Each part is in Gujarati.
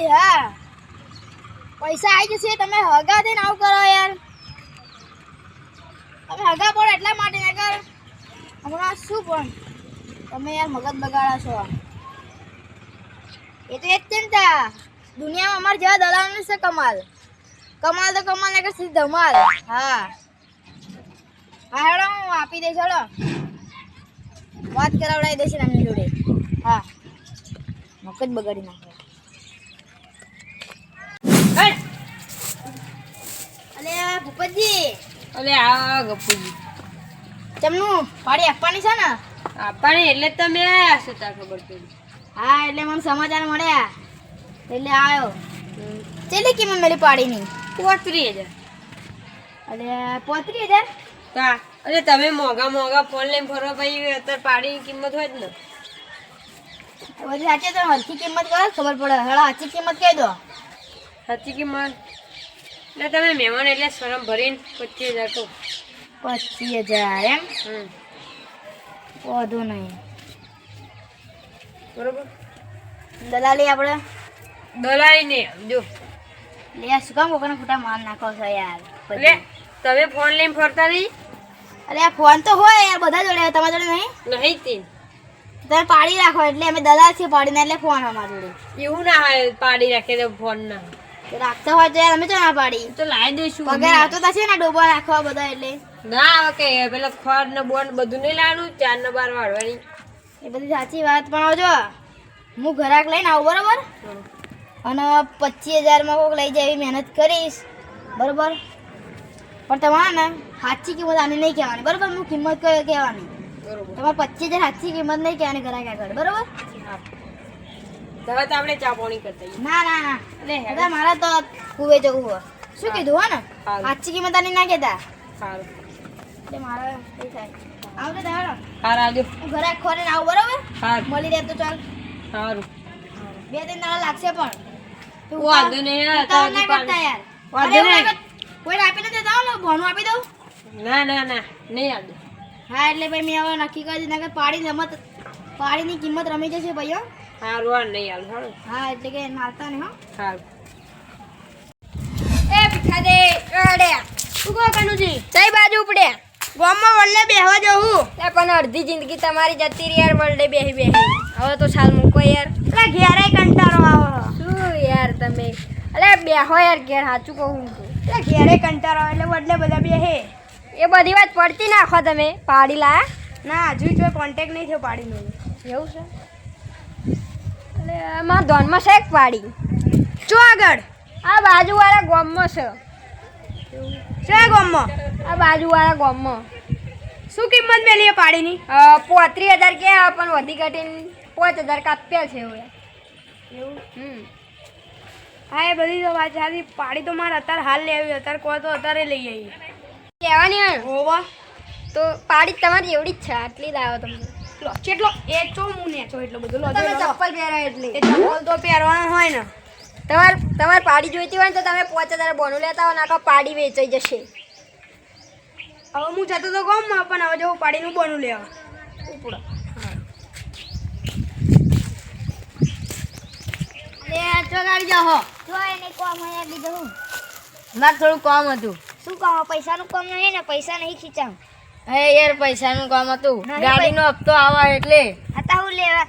ભૂપતજી હા. પૈસા આવી જશે, તમે હગા થઈને આવું કરો યાર. તમે હગા પડો એટલા માટે ને કર હમણાં શું પણ. તમે યાર મગજ બગાડા છો. એ તો એક ચિંતા દુનિયામાં અમારે જેવા દલાલ છે કમાલ. કમાલ તો કમાલ ને કે સીધી ધમાલ. હા. હા, હેડો, હું આપી દઈશ, હેડો. વાત કરાવડાવી દઈશ ને એમની જોડે. હા. મગજ બગાડી નાખે. અલે ભૂપતજી. અલે આ ગપુજી તમનું પાડી આપવાની છે ને? આપવાની એટલે જ તમે આવ્યા છો તાર ખબર પડી. હા એટલે મને સમાચાર મળ્યા. એટલે આવ્યો. ચેલી કિંમત મેલી પાડીની? પોત્રી હજાર. અલે પોત્રી હજાર? તા અરે તમે મોંઘા મોંઘા ફોન લઈને ફરવા ભાઈ અત્યારે પાડીની કિંમત હોય જ ને. બધી સાચી તો હરખી કિંમત કરો ખબર પડે. હેડો સાચી કિંમત કહી દો. સાચી કિંમત? એટલે તમે મહેમાન એટલે શરમ ભરીને પચીસ હજાર તો પચીસ હજાર એમ? વધુ નહીં. બરોબર? દલાલી આપણે દલાલી ને જો. લે શું કામ કોકને ખોટા માલ નાખો છો યાર? એટલે તમે ફોન લઈને ફરતા નહીં? અરે આ ફોન તો હોય યાર બધા જોડે તમારા જોડે નહીં? નહીં તે તમે પાડી રાખો એટલે અમે દલાલ છીએ પાડીને એટલે ફોન અમારા જોડે. એવું ના હોય પાડી રાખે તો ફોન ના. રાખતા હોય તો યાર અમે તો ના પાડી. તો લાવી દઈશું પગાર આવતો થશે ને ડોબા રાખવા બધા એટલે. ના આવે કે પેલા ખોર ને બોન બધું નહીં લાવવાનું ચાર ને બાર વાળવાની. એ બધી સાચી વાત પણ આવજો. હું ઘરાક લઈને આવું બરોબર? અને પચીસ હજારમાં કોઈક લઈ જાય એવી મહેનત કરીશ. બરોબર? પણ તમારે ને સાચી કિંમત આની નહીં કહેવાની. બરોબર? હું કિંમત કહેવાની? તમારે પચીસ હજાર સાચી કિંમત નહીં કહેવાની ઘરાક આગળ. બરોબર? હવે તો આપણે ચા પાણી કરતા ના ના ના. બધા મારા તો કુવે જવું હોય શું કીધું હો ને. સાચી કિંમત આની ના કહેતા સારું એટલે મારા એ થાય. આવજો તારો સારું આવજો. હું ઘરે ખોરે આવું બરોબર? હા મળી રહે તો ચાલ. સારું બે દિન દાડા લાગશે પણ. તું વાંધો નહીં યાર, ના કરતા યાર. વાંધો અરે નહીં. હું આપી નથી દેતા હો ને ભણું આપી દઉં. ના ના ના નહીં આવજો હા એટલે ભાઈ મેં હવે નક્કી કરી દીધું કે પાડી રમત પાડીની કિંમત રમી જશે ભાઈઓ સારું આ નહીં આવું સારું હા એટલે કે મારતા નહીં હો. સારું એ પીઠા દે શું કહો કનુજી? કઈ બાજુ ઉપડે. ગામમાં વલ્લે બેહવા જવું એ પણ અડધી જિંદગી તમારી જતી રહી યાર વર્લ્ડે બેહી બેહી. હવે તો સાલ મૂકો યાર. એટલે ઘેરે કંટાળો આવો શું યાર તમે? અરે બેહો યાર ઘેર સાચું કહું તો. એટલે ઘેરે કંટાળો એટલે વડલે બધા બેહે. એ બધી વાત પડતી નાખો તમે પાડી લાયા? ના હજુ કોઈ કોન્ટેક્ટ નહીં થયો પાડીનો. એવું છે? એટલે મારા ધોનમાં છે એક પાડી. ચો આગળ. આ બાજુવાળા ગોમમાં છે. છે ગામમાં? આ બાજુવાળા ગોમમાં. શું કિંમત મેલી એ પાડીની? પોત્રીસ હજાર કે પણ વધી ઘટીને પાંચ હજાર કાપ્યા છે એવું એવું? હમ. હા એ બધી તો વાત સાચી. પાડી તો મારે અત્યારે હાલ લેવી અત્યારે કહો તો અત્યારે લઈ આવી કહેવાની હોય ને, તો પાડી તમારી એવડી જ છે. આટલી લાવો તમે લો કેટલો? એ ચો મુને છો ચો એટલો બધો. લો તમે. ચપ્પલ પહેરાય એ એટલી ચપ્પલ તો પહેરવાનો હોય ને. તમારે તમારે પાડી જોઈતી હોય ને તો તમે પાંચ તારે બોનું લેતા હો નાખો પાડી વેચાઈ જશે. હવે હું જતો તો ગામમાં પણ હવે જવું પાડીનું બનું લેવા. ઉપડો. એ ચોગાડી જાઓ જો એને કોમ અહીંયા બીજું હું. મારે થોડું કામ હતું. શું કામ? પૈસાનું કામ નહીં ને પૈસા નહીં ખીચામ હે યાર પૈસાનું કામ હતું. ગાડીનો હપ્તો આવા એટલે. હતા હું લેવા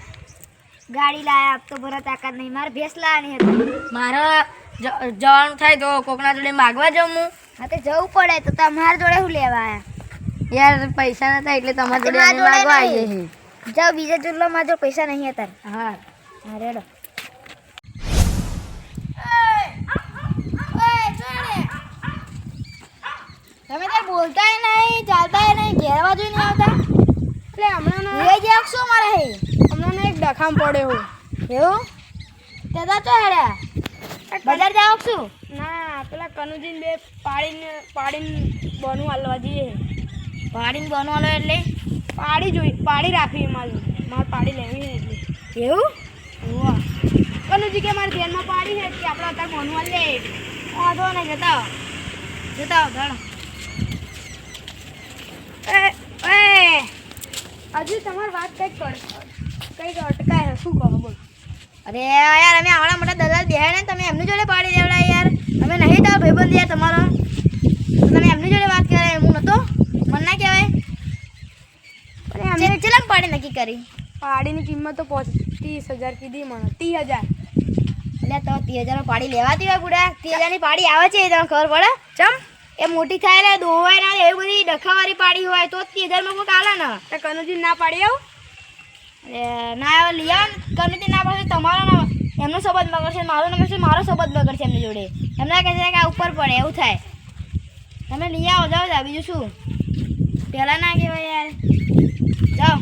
ગાડી લાયા હપ્તો ભરત તાકાત નહીં. મારે ભેંસ લાવવાની હતી. મારા જવાનું થાય તો કોકના જોડે માગવા જાઉં હું હા તો જવું પડે તો તમારા જોડે હું લેવા આવ્યા યાર પૈસા નતા એટલે તમારા જોડે માગવા. આવીએ છીએ. જાઓ બીજા જોડલો મારા જોડે પૈસા નહીં હતા હા. હા રેડો. તમે તો બોલતાય નહીં ચાલતાય નહીં ઘેર બાજુ નહીં આવતા? એટલે હમણાં એ જાવ શું મારે હે? હમણાં એક ડખામ પડ્યો એવું? તે તો ચો હેડ્યા બજાર જાવ શું? ના પેલા કનુજીન બે પાડીને પાડીને બોનું હાલવા જઈએ. પાડીને બનવાનો એટલે? પાડી જોઈ પાડી રાખવી મારી મારે પાડી લેવી એટલે. એવું? હોવા. કનુજી કે મારે ધ્યાનમાં પાડી છે કે આપણે અત્યારે બોનું હાલ લે? વાંધો નહીં જતા જતા આવો ધડો એ એ હજુ તમારી વાત કંઈક કંઈક અટકાય શું કહો? બોલ. અરે યાર અમે આવડા મોટા દલાલ બેહ્યા ને તમે એમની જોડે પાડી દેવડા યાર. અમે નહીં તો ભાઈબંધ યાર તમારો. તમે એમની જોડે વાત કરે હું નતો? મન ના કહેવાય. અરે અમે ચેલા પાડી નક્કી કરી? પાડીની કિંમત તો ત્રીસ હજાર કીધી મને. ત્રીસ હજાર. એટલે તો ત્રીસ હજારમાં પાડી લેવાતી હોય બુડા. ત્રીસ હજારની પાડી આવે છે એ તમને ખબર પડે? ચમ. એ મોટી થાય ને દોવાય ના એવી બધી ડખાવારી પાડી હોય તો ત્રીસ હજારમાં કોઈ કાલે ને. તો કનુજી ના પાડી આવું? ના આવે લઈ આવો ને. ના પાડશે તમારો ના એમનો સંબંધ બગડશે મારો નંબર છે મારો સંબંધ બગડશે એમની જોડે. એમના કહે છે કે આ ઉપર પડે એવું થાય. તમે લઈ આવો જાઓ જાઓ બીજું શું? પહેલાં ના કહેવાય યાર. જાઓ.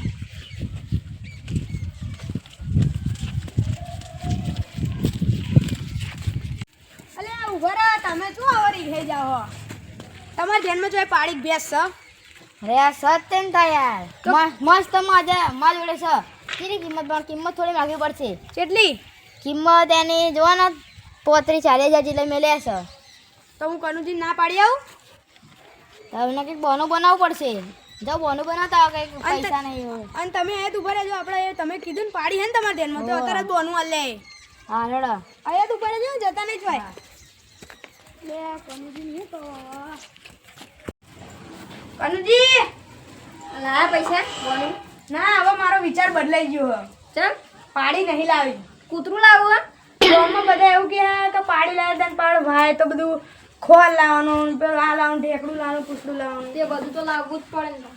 અલે ઊભા રહો તમે શું આવરી ઘે જાઓ? તમારા ધ્યાનમાં જોઈએ પાડી ભેસ છે અરે આ સત્ય થાય યાર. મસ્ત મજા માલ જોડે છે. કેટલી કિંમત પણ? કિંમત થોડી માગવી પડશે. કેટલી? કિંમત એની જોવા ને પોત્રીસ ચાલીસ હજાર જેટલી મેલે છે. તો હું કનુજી ના પાડી આવું? તમને કંઈક બોનું બનાવવું પડશે. જો બોનું બનાવતા હોય કંઈક પૈસા નહીં હોય. અને તમે અહીંયા ઊભા રહેજો આપણે તમે કીધું ને પાડી હે ને તમારા ધ્યાનમાં તો. અત્યારે જ બોનું અલે હા રડો અહીંયા જ ઊભા રહેજો જતા નહીં ભાઈ લે કનુજી નહીં તો. કનુજી લાયા પૈસા? બોનું ના હવે મારો વિચાર બદલાઈ ગયો. ચમ? પાડી નહીં લાવી. કૂતરું લાવું ગામમાં બધા એવું કે કે પાડી લાવે તને પાડ ભાઈ તો બધું ખોલ લાવવાનું પેલું આ લાવવાનું ઢેકડું લાવવાનું પૂછડું લાવવાનું. તે બધું તો લાવવું જ પડે ને.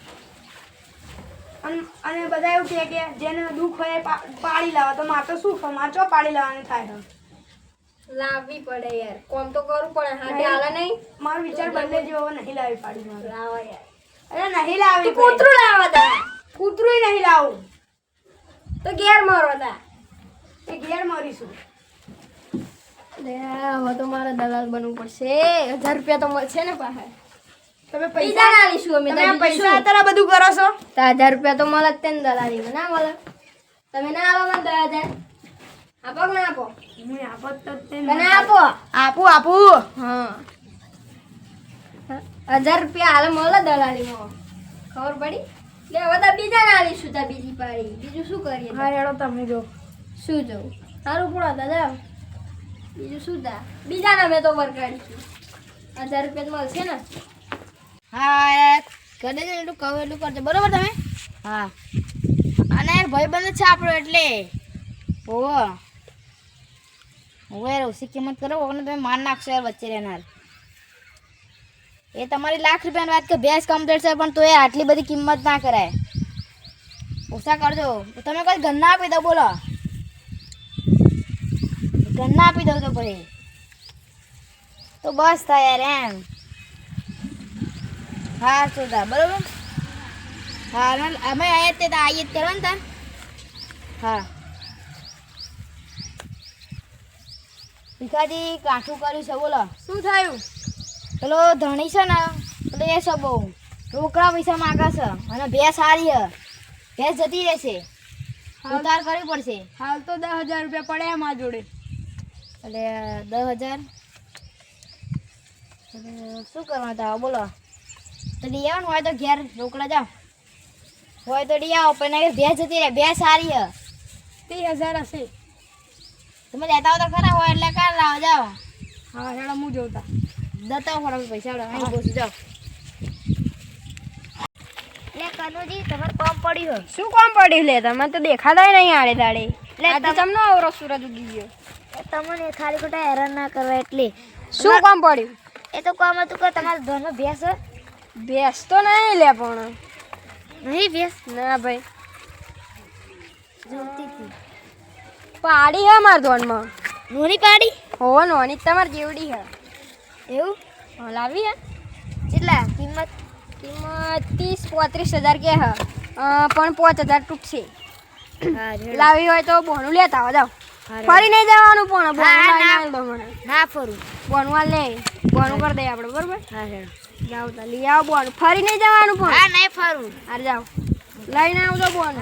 અને બધા એવું કહે કે જેને દુઃખ હોય પાડી લાવો. તો મારે તો શું ખો મારે ચો પાડી લાવવાની થાય લાવવી પડે યાર. કોમ તો કરવું પડે. હા હાલે નહીં? મારો વિચાર બદલે જેવો હવે નહીં લાવી પાડી મારે. લાવો યાર. અરે નહીં લાવી કૂતરું લાવો તા કૂતરું નહીં લાવું. તો ઘેર મારો તા એ ઘેર મરીશું. લે હવે તો મારે દલાલ બનવું પડશે. હજાર રૂપિયા તો મળશે ને પાસે તમે પૈસા ના લઈશું અમે તમે પૈસા અત્યારે બધું કરો છો? તો હજાર રૂપિયા તો મળે જ ને દલાલીમાં ના. મળે. તમે ના આવો મને દસ હજાર. આપો કે ના આપો? હું આપત તો તે મને આપો? આપું આપું. હા. હજાર રૂપિયા હાલ મળે દલાલીમાં. ખબર પડી? લે હવે તો બીજા ના લઈશું તા બીજી પાડી બીજું શું કરીએ? હા હેડો તમે જો. શું જોઉં સારું પૂરા દાદા બીજું શું તા બીજાના મેં તો વરગાડીશું હજાર રૂપિયા તો મળશે ને? હા યાર. કરી એટલું કહું એટલું કરજો. બરોબર તમે? હા. અને ભાઈબંધ જ છે આપણો એટલે. ઓવો ઓવે ઓછી કિંમત કરો. ઓને તમે માન નાખશો યાર વચ્ચે રહેનાર. એ તમારી લાખ રૂપિયાની વાત કે ભેંસ કમ્પ્લીટ છે પણ તો એ આટલી બધી કિંમત ના કરાય. ઓછા કરજો. તમે કોઈ ગન્ના આપી દો, બોલો. ગન્ના આપી દઉં તો પછી તો બસ થાય યાર એમ. હા સુધા બરોબર? હા અને અમે અહીંયા જ તે તો આવીએ જ કરવા ને તાર. હા. ભીખાજી, કાઠું કર્યું છે, બોલો. શું થયું? પેલો ધણી છે ને પેલો એ છે બહુ. રોકડા પૈસા માગે છે અને ભેંસ સારી છે. ભેંસ જતી રહેશે. ઉતાર કરવી પડશે. હાલ તો દસ હજાર રૂપિયા પડ્યા મારા જોડે. એટલે દસ હજાર. એટલે શું કરવાનું તા બોલો. તો લઈ આવો ને હોય તો ઘેર રોકડા જાઓ હોય તો લઈ આવો પણ ભેંસ જતી રહે. ભેંસ સારી છે. ત્રીસ હજાર હશે. તમે લેતા હો તો ખરા હોય એટલે કાલ લાવો જાઓ. હા હેડો હું જોતા દતા ફોડા પૈસા આવડે. અહીં બોસ જાઓ. એટલે કનુજી તમારે કોમ પડ્યું હોય. શું કોમ પડ્યું? લે તમે તો દેખાતા નહીં આડે દાડે લે તમને આવરો સૂરજ ઉગી ગયો? તમને ખાલી ખોટા હેરાન ના કરવા એટલે. શું કોમ પડ્યું? એ તો કામ હતું કે તમારા ધોનમાં ભેંસ? ભેંસ તો નહીં લે પણ. નહીં ભેંસ? ના ભાઈ. જોતી હતી. પાડી હે મારા ધોનમાં. નોની પાડી? હો નોની તમારી જેવડી હે. એવું? લાવી હે કેટલા? કિંમત કિંમત ત્રીસ પોત્રીસ હજાર કે હ. પણ પાંચ હજાર તૂટશે. લાવી હોય તો બોનું લેતા આવો જાઓ. ફરી નહીં જવાનું પણ બોનું ના. ફરું. બોનું આ લે. બોનું કરી દઈએ આપણે બરોબર? હા જાઓ તો લઈ આવો બોન. ફરી નહીં જવાનું પણ. હા નહીં ફરું. અરે જાઓ. લઈને આવજો બોન.